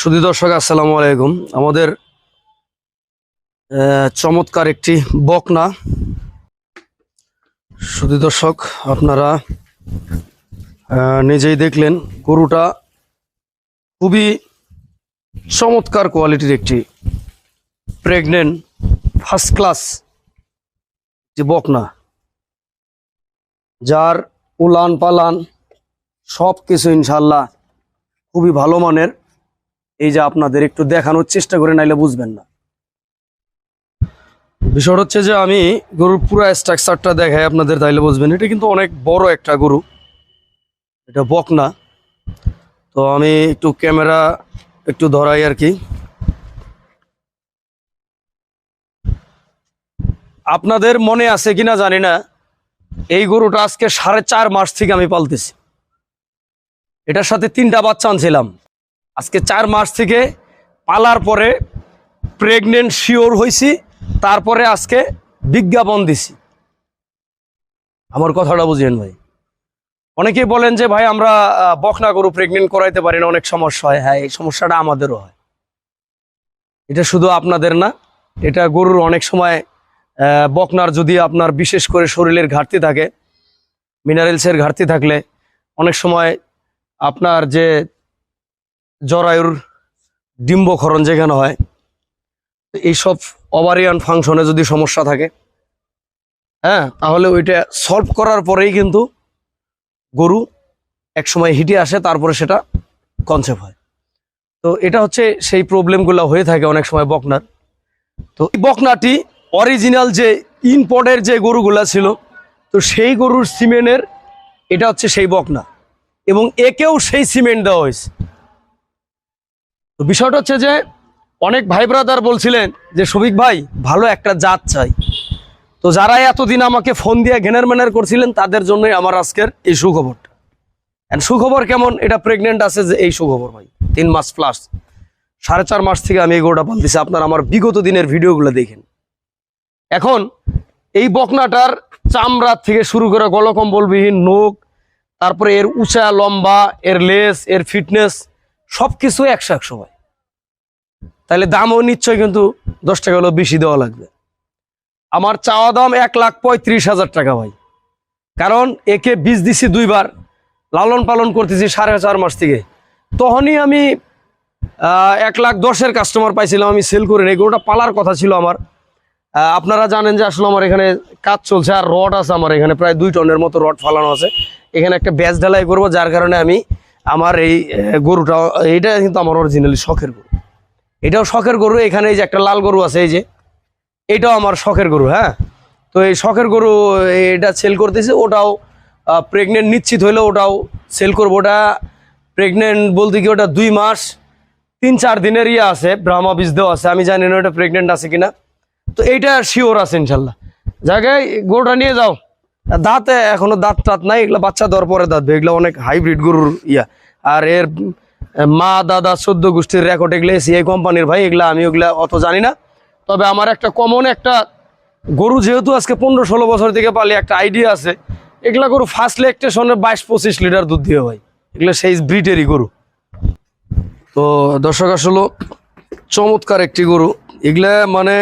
সুধী দর্শক, আসসালামু আলাইকুম। আমাদের চমৎকার একটি বকনা। সুধী দর্শক, আপনারা নিজেই দেখলেন গরুটা খুবই চমৎকার কোয়ালিটির একটি প্রেগনেন্ট ফার্স্ট ক্লাস যে বকনা, যার উলান পালান সব কিছু ইনশাল্লাহ খুবই ভালো মানের। এই যে আপনাদের একটু দেখানোর চেষ্টা করে নাইলে বুঝবেন না। বিষয় হচ্ছে যে আমি গরুর পুরো স্ট্রাকচারটা দেখাই আপনাদের তাইলে বুঝবেন। এটা কিন্তু অনেক বড় একটা গরু। এটা বকনা। তো আমি একটু ক্যামেরা একটু ধরাই আর কি। আপনাদের মনে আছে কিনা জানি না। এই গরুটা আজকে সাড়ে চার মাস থেকে আমি পালতেছি। এটার সাথে তিনটা বাচ্চা আনছিলাম। আজকে চার মাস থেকে পালার পরে প্রেগনেন্ট শিওর হয়েছি তারপরে আজকে বিজ্ঞাপন দিছি। আমার কথাটা বুঝলেন ভাই? অনেকেই বলেন যে, ভাই, আমরা বকনা গরু প্রেগনেন্ট করাইতে পারি না, অনেক সমস্যা হয়। হ্যাঁ এই সমস্যাটা আমাদেরও হয়। এটা শুধু আপনাদের না, এটা গরুর অনেক সময় বকনার যদি আপনার বিশেষ করে শরীরের ঘাটতি থাকে মিনারেলসের ঘাটতি থাকলে, অনেক সময় আপনার যে জরায়ুর ডিম্বক্ষরণ যেখানে হয় এইসব ওভারিয়ান ফাংশনে যদি সমস্যা থাকে হ্যাঁ তাহলে ওইটা সলভ করার পরেই কিন্তু গরু এক সময় হিটে আসে, তারপরে সেটা কনসেপ্ট হয়। তো এটা হচ্ছে সেই প্রবলেমগুলো হয়ে থাকে অনেক সময় বকনার। তো এই বকনাটি অরিজিনাল যে ইনপোর্টের যে গরুগুলা ছিল, তো সেই গরুর সিমেন্টের এটা হচ্ছে সেই বকনা। এবং একেও সেই সিমেন্ট দেওয়া হয়েছে। তো বিষয়টা হচ্ছে যে অনেক ভাই ব্রাদার বলছিলেন যে শফিক ভাই, ভালো একটা জাত চাই। তো যারা এতদিন আমাকে ফোন দিয়ে ঘেনের ম্যানের করছিলেন, তাদের জন্যই আমার আজকের এই সুখবরটা অ্যান্ড সুখবর কেমন? এটা প্রেগনেন্ট আছে যে, এই সুখবর ভাই, তিন মাস প্লাস সাড়ে চার মাস থেকে আমি এই গরুটা পালতেছি। আপনার আমার বিগত দিনের ভিডিওগুলো দেখেন। এখন এই বকনাটার চামড়া থেকে শুরু করে গলকম্বলবিহীন নোক তারপরে এর উঁচা, লম্বা, এর লেস এর ফিটনেস সব কিছু একশো একশো ভাই তাহলে দামও নিশ্চয় কিন্তু দশ টাকা হলেও বেশি দেওয়া লাগবে। আমার চাওয়া দাম এক লাখ পঁয়ত্রিশ হাজার টাকা ভাই। কারণ একে বীজ দিছি দুইবার, লালন পালন করতেছি সাড়ে চার মাস থেকে। তখনই আমি এক লাখ দশের কাস্টমার পাইছিলাম, আমি সেল করে নেই। গরুটা পালার কথা ছিল আমার। আপনারা জানেন যে আসলে আমার এখানে কাজ চলছে আর রড আছে আমার এখানে। প্রায় দুই টনের মতো রড ফালানো আছে। এখানে একটা ব্যাচ ঢালাই করব, যার কারণে আমি আমার এই গরুটা এইটা কিন্তু আমার অরিজিনালি শখের গরু। এটাও শখের গরু, এখানে এই যে একটা লাল গরু আছে, এই যে, এটাও আমার শখের গরু হ্যাঁ? তো এই শখের গরু, এটা সেল করতেছে, ওটাও প্রেগনেন্ট নিশ্চিত হইলে ওটাও সেল করব। ওটা প্রেগনেন্ট বলতে কি, ওটা দুই মাস, তিন চার দিনের ইয়ে আছে ব্রাহ্মা বীজ দেওয়া আছে। আমি জানি না ওটা প্রেগনেন্ট আছে কিনা। তো এইটা শিওর আছে ইনশাল্লাহ। জায়গায় গরুটা নিয়ে যাও। দাঁতে এখনও দাঁত টাত নাই, এগুলো বাচ্চা দেওয়ার পরে দাঁত। এগুলো অনেক হাইব্রিড গরুর ইয়া। আর এর মা, দাদা সদ্য গোষ্ঠীর রেকর্ড এগুলো এই কোম্পানির ভাই, এগুলা আমি ওগুলা অত জানি না। তবে আমার একটা কমন একটা গরু যেহেতু আজকে পনেরো ষোলো বছর থেকে পালি একটা আইডিয়া আছে। এগুলা গরু ফার্স্ট লেকটেশনে বাইশ পঁচিশ লিটার দুধ দিয়ে ভাই। এগুলো সেই ব্রিটেরই গরু। তো দর্শক আসলো, চমৎকার একটি গরু। এগুলা মানে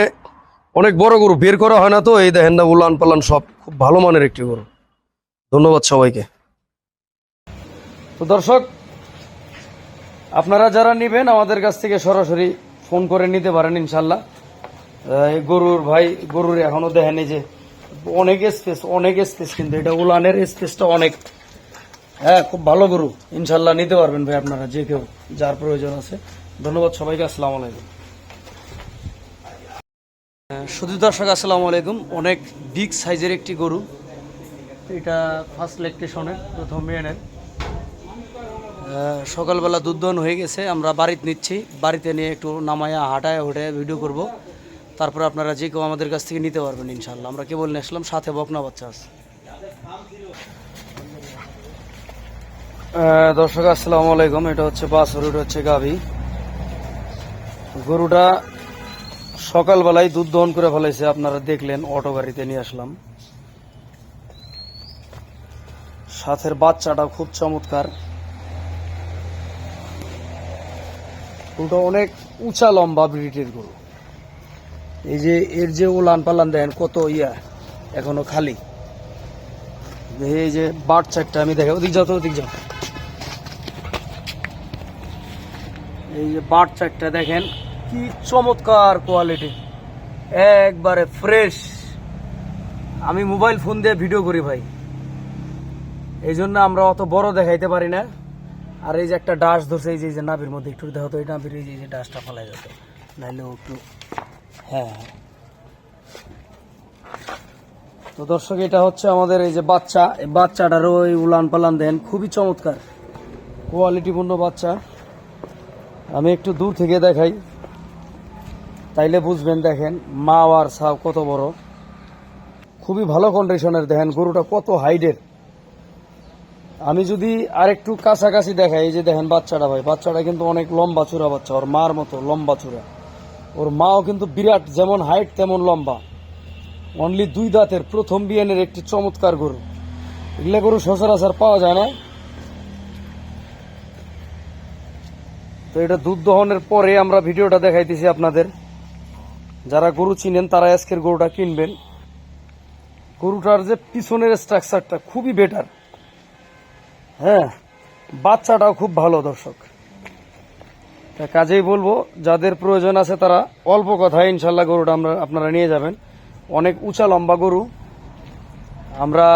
অনেক বড় গরু, বের করা হয় না তো, এই দেখেন না, উলান পালান সব। খুব ভালো মানের একটি গরু। ধন্যবাদ সবাইকে। তো দর্শক, আপনারা যারা নেবেন, আমাদের কাছ থেকে সরাসরি ফোন করে নিতে পারেন ইনশাল্লাহ গরুর ভাই, গরুর এখনও দেখেন যে, অনেক স্পেস অনেক স্পেস কিন্তু এটা উলানের স্পেসটা অনেক। হ্যাঁ খুব ভালো গরু। ইনশাল্লাহ নিতে পারবেন ভাই আপনারা, যে কেউ, যার প্রয়োজন আছে। ধন্যবাদ সবাইকে, আসসালামু আলাইকুম। শুধু দর্শক, আসসালামু আলাইকুম। অনেক বিগ সাইজের একটি গরু। এটা ফার্স্ট লেকটেশনের প্রথম মেয়েনের সকালবেলা দুধ হয়ে গেছে। আমরা বাড়িতে নিচ্ছি। বাড়িতে নিয়ে একটু নামায়া, হাঁটায় উঠে ভিডিও করব। তারপর আপনারা যে কেউ আমাদের কাছ থেকে নিতে পারবেন ইনশাল্লাহ আমরা কেবল নিয়ে আসলাম সাথে বকনা বাচ্চা আছে। দর্শক, আসসালামু আলাইকুম। এটা হচ্ছে বাছর এটা হচ্ছে গাভী। গরুটা সকালবেলায় দুধ দহন করে ফেলাইছে, আপনারা দেখলেন, অটো গাড়িতে নিয়ে আসলাম। সাথের বাচ্চাটা খুব চমৎকার। গরুটা অনেক উঁচা লম্বা ব্রিটের গরু। এই যে, এর যে উলান পালান দেন কত ইয়া, এখনও খালি। এই যে, বাট চারটা, আমি দেখে ওদিক যাও ওদিক যাও। এই যে, বাট চারটা দেখেন কি চমৎকার কোয়ালিটি একবারে ফ্রেশ আমি মোবাইল ফোন দিয়ে ভিডিও করি ভাই। এই জন্য আমরা অত বড় দেখাইতে পারি না। আর এই যে একটা ডাস ধরছে, এই যে নাভির মধ্যে একটু দেখো তো, এই নাভির এই যে ডাসটা ফেলাই যেত নাইলে ও একটু হ্যাঁ হ্যাঁ। তো দর্শক, এটা হচ্ছে আমাদের এই যে বাচ্চা। এই বাচ্চাটারও ওই উলান পালান দেন। খুবই চমৎকার। কোয়ালিটিপূর্ণ বাচ্চা। আমি একটু দূর থেকে দেখাই। তাইলে বুঝবেন দেখেন, মা আর সাও কত বড়। খুবই ভালো কন্ডিশনের দেখেন গরুটা কত হাইডের আমি যদি আরেকটু কাছাকাছি দেখাই, এই যে দেখেন বাচ্চাটা ভাই, বাচ্চাটা কিন্তু অনেক লম্বা চূড়া বাচ্চা, ওর মার মতো লম্বা চূড়া। ওর মাও কিন্তু বিরাট, যেমন হাইট তেমন লম্বা। অনলি দুই দাঁতের, প্রথম বিয়ানের একটি চমৎকার গরু। এগুলা গরু সচরাচর পাওয়া যায় না। তো এটা দুধ দহনের পরে আমরা ভিডিওটা দেখাইতেছি আপনাদের। যারা গরু চিনেন, তারা আজকের গরুটা কিনবেন। গরুটার যে পিছনের স্ট্রাকচারটা খুবই বেটার হ্যাঁ বাচ্চাটাও খুব ভালো, দর্শক। কাজেই বলব, যাদের প্রয়োজন আছে তারা অল্প কথায় ইনশাল্লাহ গরুটা আমরা, আপনারা নিয়ে যাবেন। অনেক উঁচা লম্বা গরু। আমরা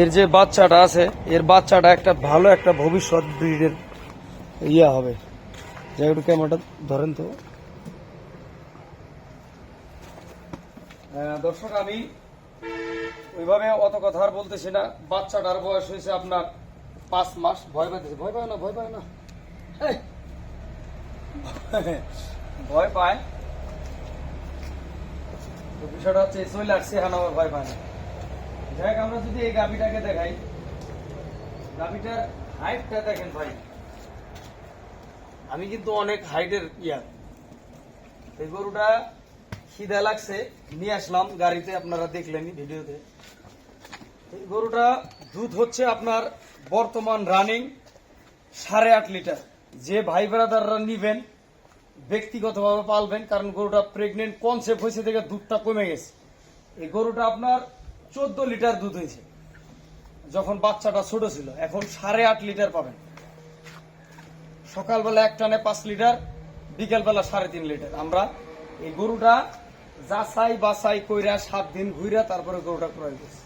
এর যে বাচ্চাটা আছে, এর বাচ্চাটা একটা ভালো একটা ভবিষ্যৎ ব্রিডের ইয়ে হবে। যাই একটু ক্যামেরাটা ধরেন তো। দর্শক আমি ওইভাবে অত কথা আর বলতেছি না। বাচ্চাটার বয়স হয়েছে আপনার পাঁচ মাস। ভয় পাইতেছে। ভয় পায় না ভয় পায় না। ভয় পায়। বিষয়টা হচ্ছে চলে আসছে এখন আবার ভয় পায় না। যাই হোক, আমরা যদি এই গাভিটাকে দেখাই। গাভিটার হাইটটা দেখেন ভাই। আমি কিন্তু অনেক হাইটের ইয়া এই গরুটা খিদা লাগছে, নিয়ে আসলাম গাড়িতে, আপনারা দেখলেনই ভিডিওতে। এই গরুটা দুধ হচ্ছে আপনার বর্তমান রানিং সাড়ে আট লিটার যে ভাই ব্রাদাররা নিবেন, ব্যক্তিগতভাবে পালবেন, কারণ গরুটা প্রেগনেন্ট কনসেপ্ট হয়েছে থেকে দুধটা কমে গেছে। এই গরুটা আপনার চোদ্দ লিটার দুধ হয়েছে, যখন বাচ্চাটা ছোট ছিল। এখন সাড়ে আট লিটার পাবেন। সকালবেলা এক টানে পাঁচ লিটার বিকেলবেলা সাড়ে তিন লিটার আমরা এই গরুটা যাচাই বাছাই কইরা সাত দিন ঘুরা তারপরে গরুটা ক্রয় করছি।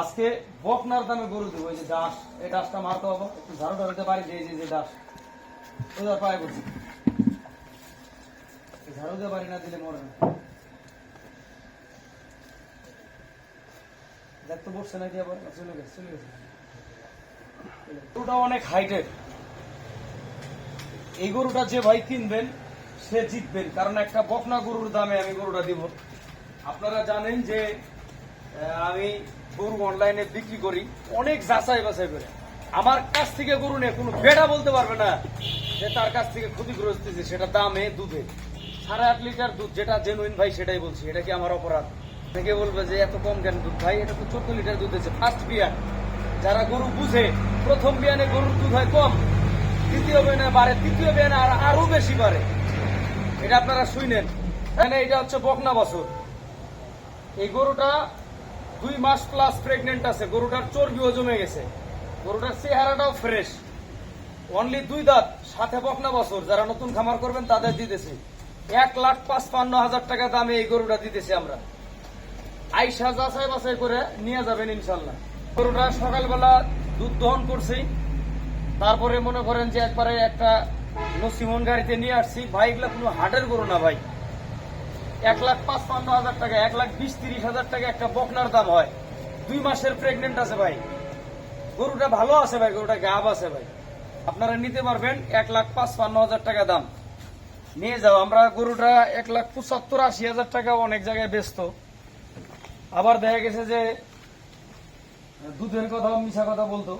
আজকে বকনার দামে গরু দেবো যে দাস, এই দাসটা মারতে হবে, একটু ঝাড়ু ঢালতে পারি, যে যে দাস। ওদের পায়ে বলছি? ঝাড়ু দিতে পারি না দিলে মরে না। দেখতে বসছে নাকি আবার চলে গেছে চলে গেছে। গরুটা অনেক হাইটের এই গরুটা যে ভাই কিনবেন সে জিতবেন। কারণ একটা বকনা গরুর দামে আমি গরুটা দিব। আপনারা জানেন যে আমি গরু অনলাইনে বিক্রি করি, অনেক যাচাই বাছাই করে। আমার কাছ থেকে গরু নিয়ে কোনো বেড়া বলতে পারবে না যে তার কাছ থেকে ক্ষতিগ্রস্ত হয়েছে, সেটা দামে, দুধে। সাড়ে আট লিটার দুধ, যেটা জেনুইন ভাই, সেটাই বলছি, এটা কি আমার অপরাধ? থেকে বলবে যে, এত কম কেন দুধ? ভাই, এটা তো চোদ্দ লিটার দুধ হয়েছে ফার্স্ট বিয়ার যারা গরু বুঝে, প্রথম বিয়ানে গরুর দুধ হয় কম, দ্বিতীয় বিয়ানে বাড়ে, তৃতীয় বিয়ানে আর আরও বেশি বাড়ে। এটা আপনারা শুনেন। এখানে এটা হচ্ছে বকনা বছর। এই গরুটা দুই মাস প্লাস প্রেগনেন্ট আছে। গরুটার চর্বিও জমে গেছে। গরুটার চেহারাটাও ফ্রেশ অনলি দুই দাঁত, সাথে বকনা বছর। যারা নতুন খামার করবেন, তাদের দিতেছি। এক লাখ পাঁচপান্ন হাজার টাকা দামে এই গরুটা দিতেছি আমরা। আইসা যাচাই বাছাই করে নিয়ে যাবেন ইনশাল্লাহ। গরুটা সকালবেলা দুধ দহন করছি। তারপরে মনে করেন যে একবারে একটা নসিমন গাড়িতে নিয়ে আসছি ভাই কোনো হাটের গরু না ভাই। এক লাখ পাঁচপান্ন হাজার টাকা, এক লাখ বিশ তিরিশ হাজার টাকা একটা বকনার দাম হয়। দুই মাসের প্রেগনেন্ট আছে ভাই। গরুটা ভালো আছে ভাই, গরুটা গাব আছে ভাই। আপনারা নিতে পারবেন এক লাখ পাঁচপান্ন হাজার টাকা দাম। নিয়ে যাও, আমরা গরুটা এক লাখ পঁচাত্তর আশি হাজার টাকা অনেক জায়গায় ব্যস্ত। আবার দেখা গেছে যে দুধের কথা মিশা কথা বলতো।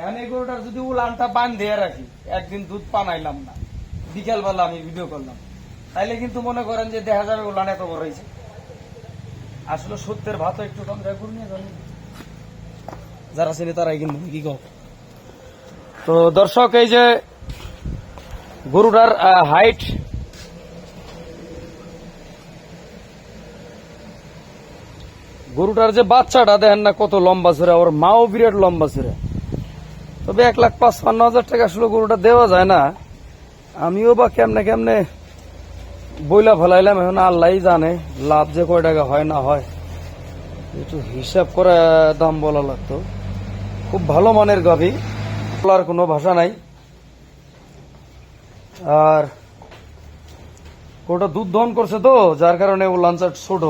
এখন এই গরুটার যদি উলানটা বান দিয়ে রাখি, একদিন দুধ পানাইলাম না, বিকেলবেলা আমি ভিডিও করলাম। তাইলে কিন্তু মনে করেন যে দেখা যাবে উলান এত বড় হয়েছে। আসলে সত্যের ভাত একটু কম যায় গরু নিয়ে যারা ছিল তারাই কিনবো কি কও। তো দর্শক, এই যে গরুটার হাইট গরুটার যে বাচ্চাটা, দেখেন না কত লম্বা ছিল ওর মাও বিরাট লম্বা ছিল তবে এক লাখ পাঁচপান্ন হাজার টাকা আসলে গরুটা দেওয়া যায় না। আমিও বা কেমনে কেমনে বইলা ফেলাইলাম, এখন আল্লাহ জানে লাভ যে কয় টাকা হয় না হয়। একটু হিসাব করে দাম বলা লাগতো। খুব ভালো মানের গাভী, বলার কোনো ভাষা নাই। আর ওটা দুধ দহন করছে তো, যার কারণে ও লাঞ্চার ছোট।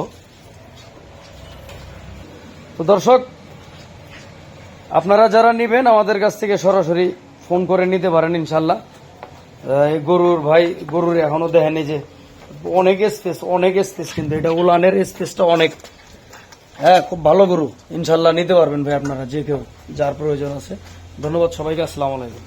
তো দর্শক আপনারা যারা নেবেন, আমাদের কাছ থেকে সরাসরি ফোন করে নিতে পারেন ইনশাল্লাহ। গরুর ভাই, গরুর এখনও দেখেনি যে অনেক স্পেস অনেক স্পেস কিন্তু এটা উলানের স্পেসটা অনেক। হ্যাঁ খুব ভালো গরু। ইনশাল্লাহ নিতে পারবেন ভাই আপনারা, যে কেউ, যার প্রয়োজন আছে। ধন্যবাদ সবাইকে, আসসালামু আলাইকুম।